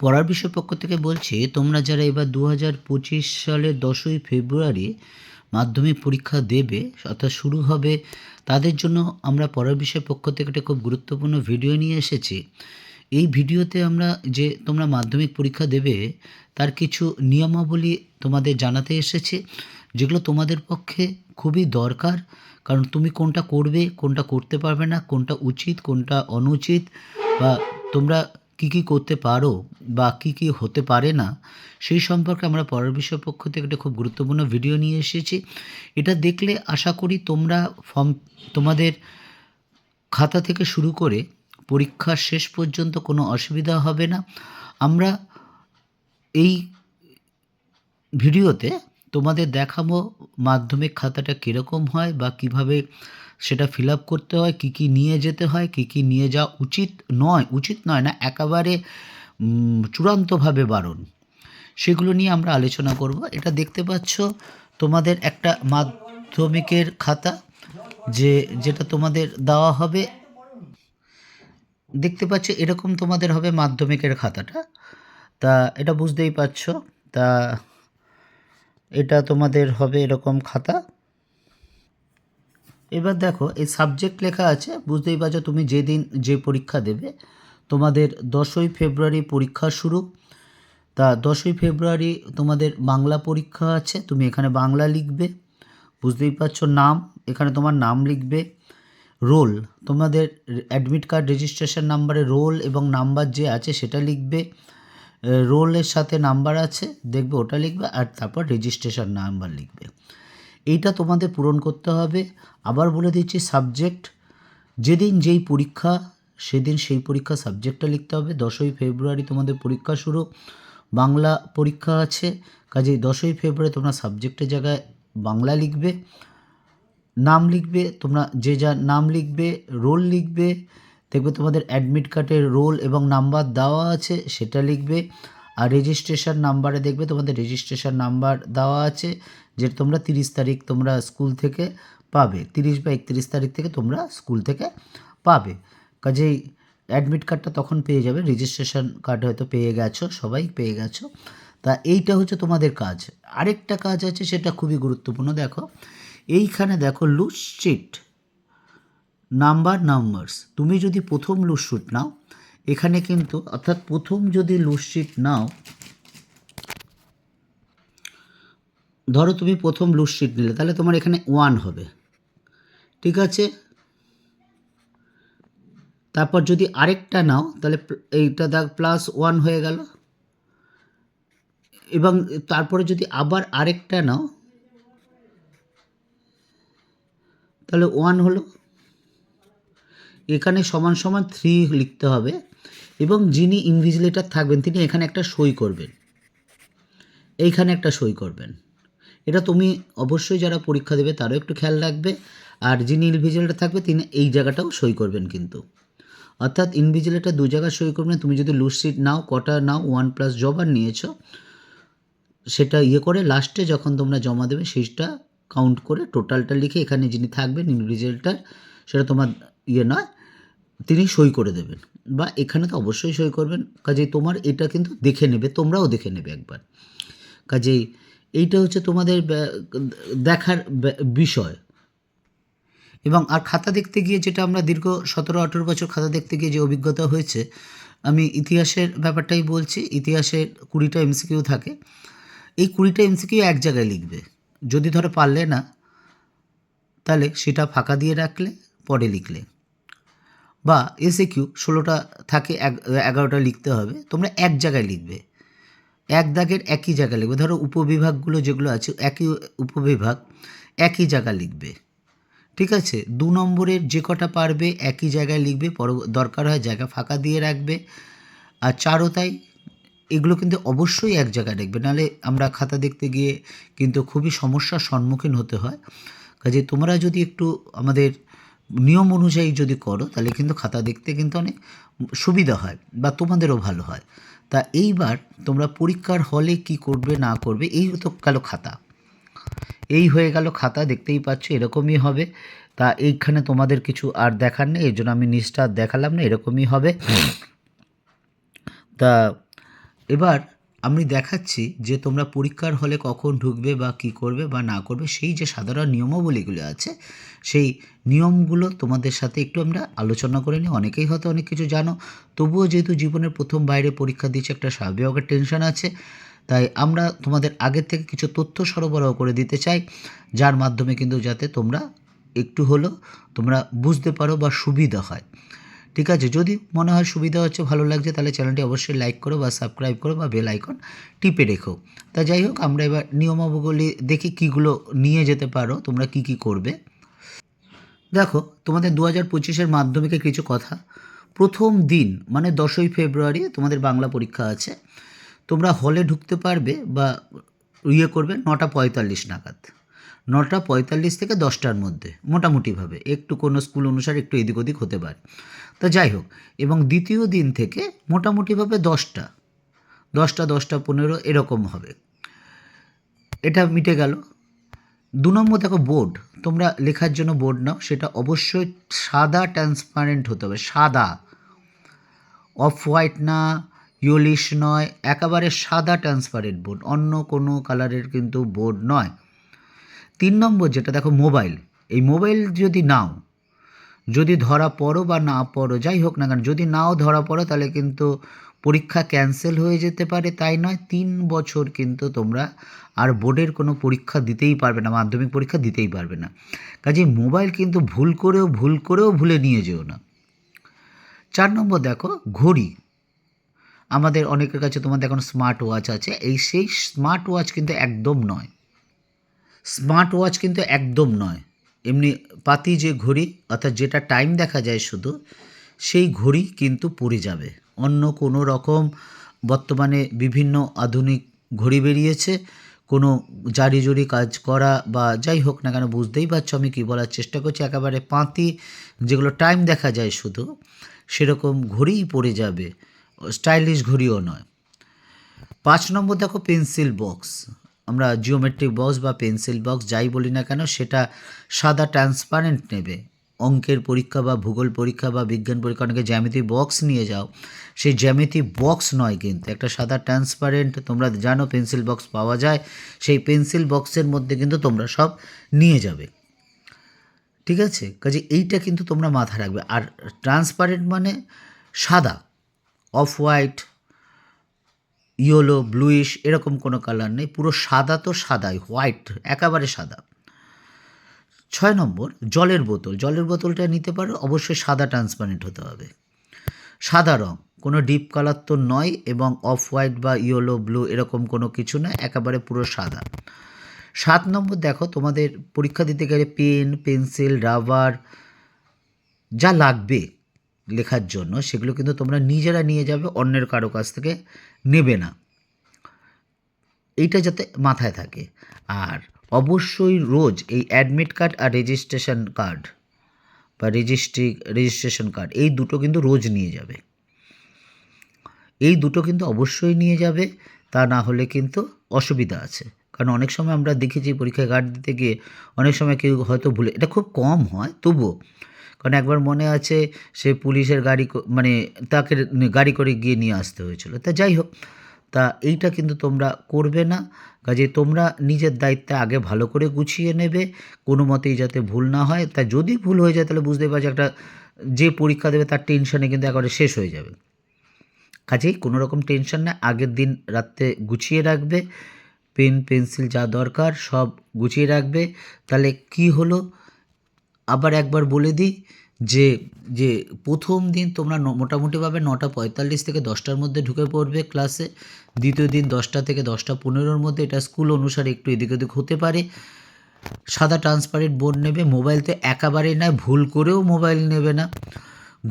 পড়ার বিষয় পক্ষ থেকে বলছি, তোমরা যারা এবার দু হাজার পঁচিশ সালের দশই ফেব্রুয়ারি মাধ্যমিক পরীক্ষা দেবে, অর্থাৎ শুরু হবে, তাদের জন্য আমরা পড়ার বিষয় পক্ষ থেকে একটা খুব গুরুত্বপূর্ণ ভিডিও নিয়ে এসেছি। এই ভিডিওতে আমরা যে তোমরা মাধ্যমিক পরীক্ষা দেবে, তার কিছু নিয়মাবলী তোমাদের জানাতে এসেছে, যেগুলো তোমাদের পক্ষে খুবই দরকার, কারণ তুমি কোনটা করবে, কোনটা করতে পারবে না, কোনটা উচিত, কোনটা অনুচিত, বা তোমরা কী কী করতে পারো বা কী কী হতে পারে না, সেই সম্পর্কে আমরা পরের বিষয় পক্ষ থেকে একটা খুব গুরুত্বপূর্ণ ভিডিও নিয়ে এসেছি। এটা দেখলে আশা করি তোমরা ফর্ম তোমাদের খাতা থেকে শুরু করে পরীক্ষার শেষ পর্যন্ত কোনো অসুবিধা হবে না। আমরা এই ভিডিওতে তোমাদের দেখাবো মাধ্যমিক খাতাটা কীরকম হয় বা কীভাবে সেটা ফিল আপ করতে হয়, কী কী নিয়ে যেতে হয়, কী কী নিয়ে যাওয়া উচিত নয়। উচিত নয় না, একেবারে চূড়ান্তভাবে বারণ। সেগুলো নিয়ে আমরা আলোচনা করব। এটা দেখতে পাচ্ছ তোমাদের একটা মাধ্যমিকের খাতা, যে, যেটা তোমাদের দেওয়া হবে। দেখতে পাচ্ছ এরকম তোমাদের হবে মাধ্যমিকের খাতাটা। তা, এটা বুঝতেই পারছ। তা, এটা তোমাদের হবে এরকম খাতা। এবার দেখো, এই সাবজেক্ট লেখা আছে, বুঝতেই পারছ তুমি যেদিন যে পরীক্ষা দেবে, তোমাদের দশই ফেব্রুয়ারি পরীক্ষা শুরু। তা দশই ফেব্রুয়ারি তোমাদের বাংলা পরীক্ষা আছে, তুমি এখানে বাংলা লিখবে, বুঝতেই পারছ নাম, এখানে তোমার নাম লিখবে, রোল, তোমাদের অ্যাডমিট কার্ড রেজিস্ট্রেশন নাম্বারে রোল এবং নাম্বার যে আছে সেটা লিখবে রোলের সাথে নাম্বার আছে, দেখবে ওটা লিখবে আর তারপর রেজিস্ট্রেশন নাম্বার লিখবে। এইটা তোমাদের পূরণ করতে হবে। আবার বলে দিচ্ছি সাবজেক্ট যেদিন যেই পরীক্ষা, সেদিন সেই পরীক্ষা সাবজেক্টটা লিখতে হবে। দশই ফেব্রুয়ারি তোমাদের পরীক্ষা শুরু। বাংলা পরীক্ষা আছে, কাজেই দশই ফেব্রুয়ারি তোমরা সাবজেক্টের জায়গায় বাংলা লিখবে। নাম লিখবে, তোমরা যে যা নাম লিখবে রোল লিখবে, দেখবে তোমাদের অ্যাডমিট কার্ডের রোল এবং নাম্বার দেওয়া আছে, সেটা লিখবে। আর রেজিস্ট্রেশন নাম্বারে দেখবে তোমাদের রেজিস্ট্রেশন নাম্বার দেওয়া আছে। যে তোমরা তিরিশ তারিখ তোমরা স্কুল থেকে পাবে, তিরিশ বা একত্রিশ তারিখ থেকে তোমরা স্কুল থেকে পাবে। কাজেই অ্যাডমিট কার্ডটা তখন পেয়ে যাবে রেজিস্ট্রেশন কার্ড হয়তো পেয়ে গেছো, সবাই পেয়ে গেছো। তা এইটা হচ্ছে তোমাদের কাজ। আরেকটা কাজ আছে সেটা খুবই গুরুত্বপূর্ণ, দেখো। এইখানে দেখো লুজ চিট নাম্বার নাম্বারস তুমি যদি প্রথম লুজশিট নাও, এখানে কিন্তু অর্থাৎ প্রথম যদি লুজশিট নাও ধরো তুমি প্রথম লুজশিট নিলে, তাহলে তোমার এখানে ওয়ান হবে। ঠিক আছে? তারপর যদি আরেকটা নাও, তাহলে এইটা দেখ প্লাস ওয়ান হয়ে গেল। এবং তারপরে যদি আবার আরেকটা নাও, তাহলে ওয়ান হলো। এখানে সমান সমান থ্রি লিখতে হবে। এবং যিনি ইনভিজিলেটার থাকবেন, তিনি এখানে একটা সই করবেন। এইখানে একটা সই করবেন। এটা তুমি অবশ্যই যারা পরীক্ষা দেবে তারও একটু খেয়াল রাখবে। আর যিনি ইনভিজিলেটার থাকবে, তিনি এই জায়গাটাও সই করবেন কিন্তু। অর্থাৎ ইনভিজিলেটার দু জায়গায় সই করবেন। তুমি যদি লুজ সিট নাও, কটা নাও ওয়ান প্লাস জবার নিয়েছো, সেটা ইয়ে করে লাস্টে যখন তোমরা জমা দেবে, সেইটা কাউন্ট করে টোটালটা লিখে এখানে যিনি থাকবেন ইনভিজিলেটার সেটা তোমার ইয়ে নয়, তিনি সই করে দেবেন। বা এখানে তো অবশ্যই সই করবেন। কাজেই তোমার এটা কিন্তু দেখে নেবে, তোমরাও দেখে নেবে একবার। কাজেই এইটা হচ্ছে তোমাদের দেখার বিষয়। এবং আর খাতা দেখতে গিয়ে যেটা আমরা দীর্ঘ সতেরো, আঠেরো বছর খাতা দেখতে গিয়ে যে অভিজ্ঞতা হয়েছে, আমি ইতিহাসের ব্যাপারটাই বলছি, ইতিহাসের কুড়িটা এমসিকিউ থাকে। এই কুড়িটা এমসিকিউ এক জায়গায় লিখবে। যদি ধরো পারলে না, তাহলে সেটা ফাঁকা দিয়ে রাখলে, পরে লিখলে। বা এসে কিউ ষোলোটা থাকে এগারোটা লিখতে হবে, তোমরা এক জায়গায় লিখবে। এক দাগের একই জায়গা লিখবে। ধরো উপবিভাগগুলো যেগুলো আছে, একই উপবিভাগ, একই জায়গা লিখবে। ঠিক আছে? দু নম্বরের যে কটা পারবে, একই জায়গায় লিখবে, পর দরকার হয় জায়গা ফাঁকা দিয়ে রাখবে। আর চারও তাই, এগুলো কিন্তু অবশ্যই এক জায়গায় রাখবে নাহলে আমরা খাতা দেখতে গিয়ে কিন্তু খুবই সমস্যার সম্মুখীন হতে হয়। কাজে তোমরা যদি একটু আমাদের নিয়ম অনুযায়ী যদি করো, তাহলে কিন্তু খাতা দেখতে কিন্তু অনেক সুবিধা হয় বা তোমাদেরও ভালো হয়। তা এইবার তোমরা পরীক্ষার হলে কি করবে না করবে এই তো গেল খাতা। এই হয়ে গেল খাতা দেখতেই পাচ্ছ এরকমই হবে। তা এইখানে তোমাদের কিছু আর দেখার নেই এই জন্য আমি নিচটা আর দেখালাম না এরকমই হবে। তা এবার আমি দেখাচ্ছি যে তোমরা পরীক্ষার হলে কখন ঢুকবে বা কি করবে বা না করবে, সেই যে সাধারণ নিয়মাবলীগুলো আছে, সেই নিয়মগুলো তোমাদের সাথে একটু আমরা আলোচনা করে নিই। অনেকেই হয়তো অনেক কিছু জানো, তবুও যেহেতু জীবনের প্রথম বাইরে পরীক্ষা দিচ্ছে একটা স্বাভাবিক টেনশন আছে, তাই আমরা তোমাদের আগের থেকে কিছু তথ্য সরবরাহ করে দিতে চাই, যার মাধ্যমে কিন্তু যাতে তোমরা একটু হলেও তোমরা বুঝতে পারো বা সুবিধা হয়। ঠিক আছে? যদি মনে হয় সুবিধা হচ্ছে, ভালো লাগছে, তাহলে চ্যানেলটি অবশ্যই লাইক করো বা সাবস্ক্রাইব করো বা বেল আইকন টিপে রেখো। তা যাই হোক, আমরা এবার নিয়মাবলী দেখি কীগুলো নিয়ে যেতে পারো, তোমরা কি কি করবে। দেখো, তোমাদের দু হাজার পঁচিশের মাধ্যমিকে কিছু কথা। প্রথম দিন মানে দশই ফেব্রুয়ারি, তোমাদের বাংলা পরীক্ষা আছে। তোমরা হলে ঢুকতে পারবে বা ইয়ে করবে নটা পঁয়তাল্লিশ নাগাদ। নটা পঁয়তাল্লিশ থেকে দশটার মধ্যে, মোটামুটিভাবে। একটু কোনো স্কুল অনুসারে একটু এদিক ওদিক হতে পারে। তা যাই হোক, এবং দ্বিতীয় দিন থেকে মোটামুটিভাবে দশটা দশটা দশটা পনেরো এরকম হবে। এটা মিটে গেল। দু নম্বর দেখো বোর্ড তোমরা লেখার জন্য বোর্ড নাও, সেটা অবশ্যই সাদা ট্রান্সপারেন্ট হতে হবে, সাদা। অফ হোয়াইট না ইয়োলিশ নয়, একেবারে সাদা ট্রান্সপারেন্ট বোর্ড অন্য কোনো কালারের কিন্তু বোর্ড নয়। তিন নম্বর যেটা দেখো মোবাইল এই মোবাইল যদি নাও যদি ধরা পড়ো বা না পড়ো, যাই হোক না কেন, যদি নাও ধরা পড়ো, তাহলে কিন্তু পরীক্ষা ক্যান্সেল হয়ে যেতে পারে। তাই নয়, তিন বছর কিন্তু তোমরা আর বোর্ডের কোনো পরীক্ষা দিতেই পারবে না, মাধ্যমিক পরীক্ষা দিতেই পারবে না। কাজে মোবাইল কিন্তু ভুল করেও ভুল করেও ভুলে নিয়ে যেও না। চার নম্বর দেখো, ঘড়ি। আমাদের অনেকের কাছে তোমাদের এখন স্মার্ট ওয়াচ আছে, এই সেই স্মার্ট ওয়াচ কিন্তু একদম নয়। স্মার্ট ওয়াচ কিন্তু একদম নয়। এমনি পাতি যে ঘড়ি, অর্থাৎ যেটা টাইম দেখা যায় শুধু, সেই ঘড়ি কিন্তু পড়ে যাবে। অন্য কোনো রকম বর্তমানে বিভিন্ন আধুনিক ঘড়ি বেরিয়েছে, কোনো জারি জুরি কাজ করা বা যাই হোক না কেন, বুঝতেই পারছ আমি কী বলার চেষ্টা করছি। একেবারে পাঁতি যেগুলো টাইম দেখা যায় শুধু, সেরকম ঘড়িই পড়ে যাবে। স্টাইলিশ ঘড়িও নয়। পাঁচ নম্বর দেখো পেন্সিল বক্স আমরা জিওমেট্রিক বক্স বা পেন্সিল বক্স যাই বলি না কেন, সেটা সাদা ট্রান্সপারেন্ট নেবে। অঙ্কের পরীক্ষা বা ভূগোল পরীক্ষা বা বিজ্ঞান পরীক্ষা, অনেকে জ্যামিতি বক্স নিয়ে যাও সেই জ্যামিতি বক্স নয় কিন্তু, একটা সাদা ট্রান্সপারেন্ট তোমরা জানো পেন্সিল বক্স পাওয়া যায়, সেই পেন্সিল বক্সের মধ্যে কিন্তু তোমরা সব নিয়ে যাবে। ঠিক আছে? কাজে এইটা কিন্তু তোমরা মাথায় রাখবে। আর ট্রান্সপারেন্ট মানে সাদা অফ হোয়াইট ইয়েলো ব্লুইশ এরকম কোনো কালার নেই, পুরো সাদা তো সাদাই হোয়াইট একেবারে সাদা। ছয় নম্বর, জলের বোতল, জলের বোতলটা নিতে পারো, অবশ্যই সাদা ট্রান্সপারেন্ট হতে হবে। সাদা রং, কোনো ডিপ কালার তো নয় এবং অফ হোয়াইট বা ইয়েলো ব্লু এরকম কোনো কিছু নয়, একেবারে পুরো সাদা। সাত নম্বর, দেখো তোমাদের পরীক্ষা দিতে গেলে পেন পেন্সিল রাবার যা লাগবে লেখার জন্য, সেগুলো কিন্তু তোমরা নিজেরা নিয়ে যাবে, অন্যের কারও কাছ থেকে নেবে না। এইটা যাতে মাথায় থাকে। আর অবশ্যই রোজ এই অ্যাডমিট কার্ড আর রেজিস্ট্রেশন কার্ড বা রেজিস্ট্রি রেজিস্ট্রেশন কার্ড এই দুটো কিন্তু রোজ নিয়ে যাবে। এই দুটো কিন্তু অবশ্যই নিয়ে যাবে, তা না হলে কিন্তু অসুবিধা আছে। কারণ অনেক সময় আমরা দেখেছি পরীক্ষায় কার্ড দিতে গিয়ে অনেক সময় কেউ হয়তো ভুলে, এটা খুব কম হয়, তবুও কারণ একবার মনে আছে সে পুলিশের গাড়ি মানে তাকে গাড়ি করে গিয়ে নিয়ে আসতে হয়েছিল। তা যাই হোক, তা এইটা কিন্তু তোমরা করবে না। কাজে তোমরা নিজের দায়িত্বে আগে ভালো করে গুছিয়ে নেবে, কোনো মতেই যাতে ভুল না হয়। তা যদি ভুল হয়ে যায়, তাহলে বুঝতে পারছ একটা যে পরীক্ষা দেবে তার টেনশনে কিন্তু একেবারে শেষ হয়ে যাবে। কাজেই কোনো রকম টেনশন না, আগের দিন রাত্রে গুছিয়ে রাখবে, পেন, পেন্সিল যা দরকার সব গুছিয়ে রাখবে। তাহলে কি হলো? আবার একবার বলে দিই যে যে প্রথম দিন তোমরা মোটামুটিভাবে নটা পঁয়তাল্লিশ থেকে দশটার মধ্যে ঢুকে পড়বে ক্লাসে দ্বিতীয় দিন দশটা থেকে দশটা পনেরোর মধ্যে এটা স্কুল অনুসারে একটু এদিক ওদিক হতে পারে। সাদা ট্রান্সপারেন্ট বোর্ড নেবে মোবাইল তো একেবারেই নয়, ভুল করেও মোবাইল নেবে না।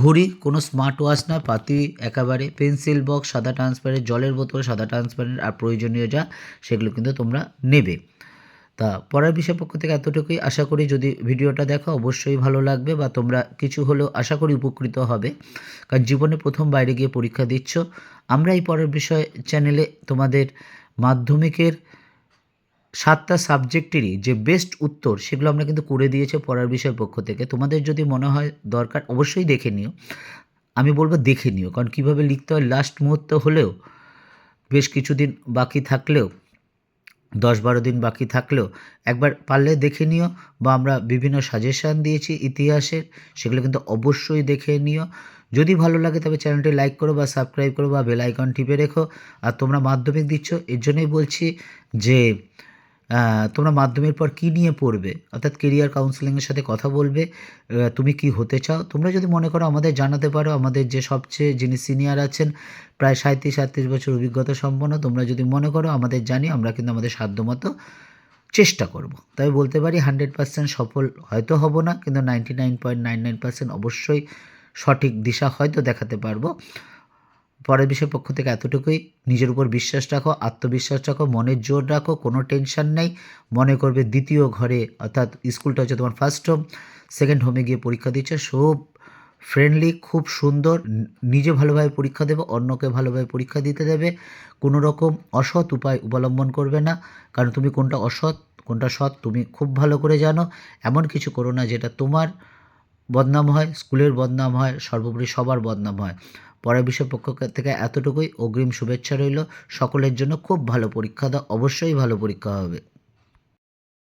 ঘড়ি, কোনো স্মার্ট ওয়াচ নয় পাতি একেবারে পেন্সিল বক্স সাদা ট্রান্সপারেন্ট জলের বোতল, সাদা ট্রান্সপারেন্ট আর প্রয়োজনীয় যা, সেগুলো কিন্তু তোমরা নেবে। তা পড়ার বিষয় পক্ষ থেকে এতটুকুই আশা করি যদি ভিডিওটা দেখো অবশ্যই ভালো লাগবে বা তোমরা কিছু হলেও আশা করি উপকৃত হবে। কারণ জীবনে প্রথম বাইরে গিয়ে পরীক্ষা দিচ্ছ। আমরা এই পড়ার বিষয় চ্যানেলে তোমাদের মাধ্যমিকের সাতটা সাবজেক্টেরই যে বেস্ট উত্তর সেগুলো আমরা কিন্তু করে দিয়েছে পড়ার বিষয় পক্ষ থেকে। তোমাদের যদি মনে হয় দরকার অবশ্যই দেখে নিও। আমি বলব দেখে নিও। কারণ কীভাবে লিখতে হয় লাস্ট মুহূর্ত হলেও, বেশ কিছুদিন বাকি থাকলেও দশ বারো দিন বাকি থাকলেও একবার পারলে দেখে নিও বা আমরা বিভিন্ন সাজেশান দিয়েছি ইতিহাসের, সেগুলো কিন্তু অবশ্যই দেখে নিও। যদি ভালো লাগে তবে চ্যানেলটি লাইক করো বা সাবস্ক্রাইব করো বা বেল আইকন টিপে রেখো। আর তোমরা মাধ্যমিক দিচ্ছ, এর জন্যই বলছি যে তোমরা মাধ্যমিকের পর কী নিয়ে পড়বে? অর্থাৎ কেরিয়ার কাউন্সেলিংয়ের সাথে কথা বলবে তুমি কি হতে চাও? তোমরা যদি মনে করো আমাদের জানাতে পারো, আমাদের যে সবচেয়ে যিনি সিনিয়র আছেন, প্রায় সাঁত্রিশ সাঁত্রিশ বছর অভিজ্ঞতা সম্পন্ন, তোমরা যদি মনে করো আমাদের জানি, আমরা কিন্তু আমাদের সাধ্যমতো চেষ্টা করব। তবে বলতে পারি হান্ড্রেড পার্সেন্ট সফল হয়তো হব না, কিন্তু ninety nine point nine nine percent অবশ্যই সঠিক দিশা হয়তো দেখাতে পারব। পরের বিষয় পক্ষ থেকে এতটুকুই। নিজের উপর বিশ্বাস রাখো, আত্মবিশ্বাস রাখো, মনের জোর রাখো, কোনো টেনশন নেই। মনে করবে দ্বিতীয় ঘরে, অর্থাৎ স্কুলটা হচ্ছে তোমার ফার্স্ট হোম সেকেন্ড হোমে গিয়ে পরীক্ষা দিচ্ছে। সব ফ্রেন্ডলি খুব সুন্দর, নিজে ভালোভাবে পরীক্ষা দেবে, অন্যকে ভালোভাবে পরীক্ষা দিতে দেবে। কোনো রকম অসৎ উপায় অবলম্বন করবে না। কারণ তুমি কোনটা অসৎ, কোনটা সৎ তুমি খুব ভালো করে জানো। এমন কিছু করো না যেটা তোমার বদনাম হয়, স্কুলের বদনাম হয়, সর্বোপরি সবার বদনাম হয়। পরের বিষয় পক্ষ থেকে এতটুকুই অগ্রিম শুভেচ্ছা রইল। সকলের জন্য খুব ভালো পরীক্ষা দাও। অবশ্যই ভালো পরীক্ষা হবে।